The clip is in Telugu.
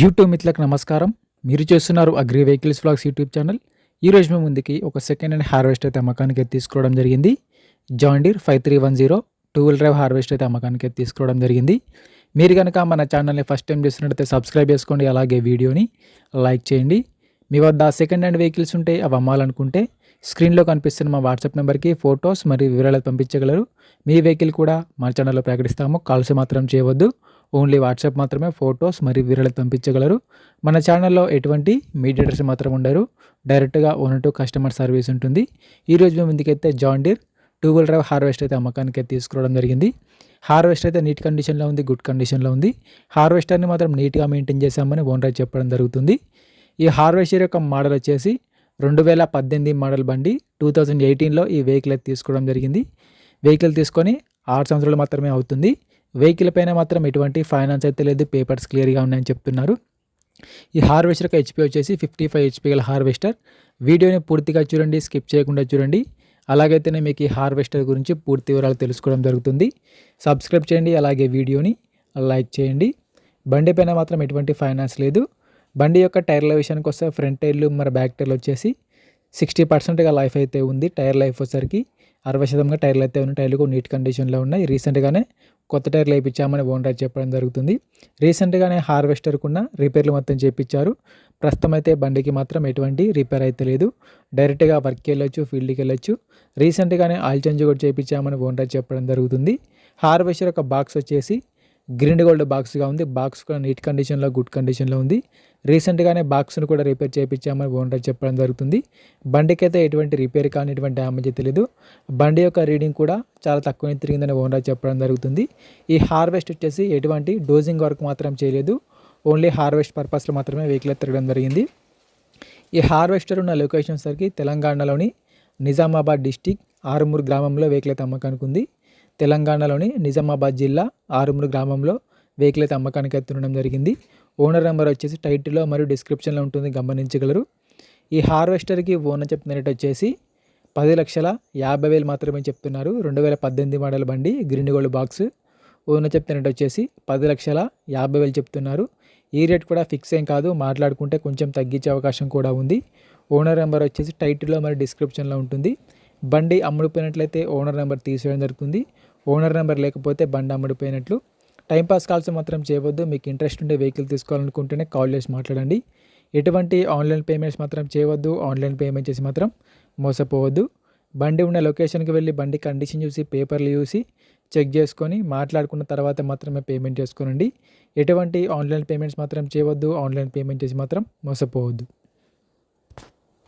యూట్యూబ్ మిత్రులకు నమస్కారం. మీరు చేస్తున్నారు agri vehicles blogs YouTube channel. ఈ రోజు మేము ముందుకి ఒక సెకండ్ హ్యాండ్ హార్వెస్ట్ అయితే అమ్మకానికి అయితే తీసుకోవడం జరిగింది. John Deere five three one zero two wheel drive harvest అయితే అమ్మకానికి అయితే తీసుకోవడం జరిగింది. మీరు కనుక మన ఛానల్ని ఫస్ట్ టైం చేస్తున్నట్టయితే సబ్స్క్రైబ్ చేసుకోండి అలాగే వీడియోని లైక్ చేయండి. మీ వద్ద సెకండ్ హ్యాండ్ వెహికల్స్ ఉంటే అవి అమ్మాలనుకుంటే స్క్రీన్లో కనిపిస్తున్న మా వాట్సాప్ నెంబర్కి ఫొటోస్ మరియు వివరాలు పంపించగలరు. మీ వెహికల్ కూడా మా ఛానల్లో ప్రకటిస్తాము. కాల్స్ మాత్రం చేయవద్దు. ఓన్లీ వాట్సాప్ మాత్రమే ఫొటోస్ మరియు వివరాలు పంపించగలరు. మన ఛానల్లో ఎటువంటి మీడియేటర్స్ మాత్రం ఉండరు. డైరెక్ట్గా ఓనర్ టు కస్టమర్ సర్వీస్ ఉంటుంది. ఈరోజు మేము ఇందుకైతే John Deere two wheel drive harvest అయితే అమ్మకానికి అయితే తీసుకోవడం జరిగింది. హార్వెస్ట్ అయితే నీట్ కండిషన్లో ఉంది గుడ్ కండిషన్లో ఉంది. హార్వెస్టర్ని మాత్రం నీట్గా మెయింటైన్ చేశామని ఓనర్ చెప్పడం జరుగుతుంది. ఈ హార్వెస్టర్ యొక్క మోడల్ వచ్చేసి రెండు వేల పద్దెనిమిది మోడల్ బండి టూ థౌజండ్ ఎయిటీన్లో ఈ వెహికల్ అయితే తీసుకోవడం జరిగింది. వెహికల్ తీసుకొని ఆరు సంవత్సరాలు మాత్రమే అవుతుంది. వెహికల్ పైన మాత్రం ఎటువంటి ఫైనాన్స్ అయితే లేదు. పేపర్స్ క్లియర్గా ఉన్నాయని చెప్తున్నారు. ఈ హార్వెస్టర్ యొక్క హెచ్పి వచ్చేసి ఫిఫ్టీ ఫైవ్ హెచ్పి గల హార్వెస్టర్. వీడియోని పూర్తిగా చూడండి స్కిప్ చేయకుండా చూడండి. అలాగైతేనే మీకు ఈ హార్వెస్టర్ గురించి పూర్తి వివరాలు తెలుసుకోవడం జరుగుతుంది. సబ్స్క్రైబ్ చేయండి అలాగే వీడియోని లైక్ చేయండి. బండి పైన మాత్రం ఎటువంటి ఫైనాన్స్ లేదు. బండి యొక్క టైర్ల విషయానికి వస్తే ఫ్రంట్ టైర్లు మరి బ్యాక్ టైర్లు వచ్చేసి సిక్స్టీ పర్సెంట్గా లైఫ్ అయితే ఉంది. టైర్ లైఫ్ వచ్చేసరికి అరవై శాతంగా టైర్లు అయితే ఉన్నాయి. టైర్లు కూడా నీట్ కండిషన్లో ఉన్నాయి. రీసెంట్గానే కొత్త టైర్లు వేయించామని ఓనర్ చెప్పడం జరుగుతుంది. రీసెంట్గానే హార్వెస్టర్కున్న రిపేర్లు మొత్తం చేయించారు ప్రస్తుతం అయితే బండికి మాత్రం ఎటువంటి రిపేర్ అయితే లేదు. డైరెక్ట్గా వర్క్కి వెళ్ళొచ్చు ఫీల్డ్కి వెళ్ళొచ్చు. రీసెంట్గానే ఆయిల్ చేంజ్ కూడా చేయించామని ఓనర్ చెప్పడం జరుగుతుంది. హార్వెస్టర్ యొక్క బాక్స్ వచ్చేసి గ్రీన్ గోల్డ్ బాక్స్గా ఉంది. బాక్స్ కూడా నీట్ కండిషన్లో గుడ్ కండిషన్లో ఉంది. రీసెంట్గానే బాక్స్ను కూడా రిపేర్ చేయించామని ఓనర్ చెప్పడం జరుగుతుంది. బండికి అయితే ఎటువంటి రిపేర్ కానీ ఎటువంటి డ్యామేజ్ తెలియదు బండి యొక్క రీడింగ్ కూడా చాలా తక్కువ తిరిగిందని ఓనర్ చెప్పడం జరుగుతుంది. ఈ హార్వెస్ట్ వచ్చేసి ఎటువంటి డోజింగ్ వర్క్ మాత్రం చేయలేదు. ఓన్లీ హార్వెస్ట్ పర్పస్లో మాత్రమే వెహికల్ తిరగడం జరిగింది. ఈ హార్వెస్టర్ ఉన్న లొకేషన్ సరికి తెలంగాణలోని నిజామాబాద్ డిస్టిక్ ఆరుమూరు గ్రామంలో వెహికల్ అయితే అమ్మకానికి ఉంది. తెలంగాణలోని నిజామాబాద్ జిల్లా ఆరుమూరు గ్రామంలో వెహికల్ అయితే అమ్మకానికి ఎత్తుండడం జరిగింది. ఓనర్ నెంబర్ వచ్చేసి టైటిల్లో మరియు డిస్క్రిప్షన్లో ఉంటుంది గమనించగలరు. ఈ హార్వెస్టర్కి ఓనర్ చెప్తున్న రేట్ వచ్చేసి పది లక్షల యాభై వేలు మాత్రమే చెప్తున్నారు. రెండు వేల పద్దెనిమిది మోడల్ బండి గ్రీన్ గోల్డ్ బాక్స్. ఓనర్ చెప్తున్న రేట్ వచ్చేసి పది లక్షల యాభై వేలు చెప్తున్నారు. ఈ రేట్ కూడా ఫిక్స్ ఏం కాదు మాట్లాడుకుంటే కొంచెం తగ్గించే అవకాశం కూడా ఉంది. ఓనర్ నెంబర్ వచ్చేసి టైటిల్లో మరియు డిస్క్రిప్షన్లో ఉంటుంది. బండి అమ్ముడిపోయినట్లయితే ఓనర్ నెంబర్ తీసేయడం జరుగుతుంది. ఓనర్ నెంబర్ లేకపోతే బండి అమ్ముడిపోయినట్లు. టైంపాస్ కాల్స్ మాత్రం చేయవద్దు. మీకు ఇంట్రెస్ట్ ఉండే వెహికల్ తీసుకోవాలనుకుంటేనే కాల్ చేసి మాట్లాడండి. ఎటువంటి ఆన్లైన్ పేమెంట్స్ మాత్రం చేయవద్దు. ఆన్లైన్ పేమెంట్ చేసి మాత్రం మోసపోవద్దు. బండి ఉన్న లొకేషన్కి వెళ్ళి బండి కండిషన్ చూసి పేపర్లు చూసి చెక్ చేసుకొని మాట్లాడుకున్న తర్వాత మాత్రమే పేమెంట్ చేసుకోనండి. ఎటువంటి ఆన్లైన్ పేమెంట్స్ మాత్రం చేయవద్దు. ఆన్లైన్ పేమెంట్ చేసి మాత్రం మోసపోవద్దు.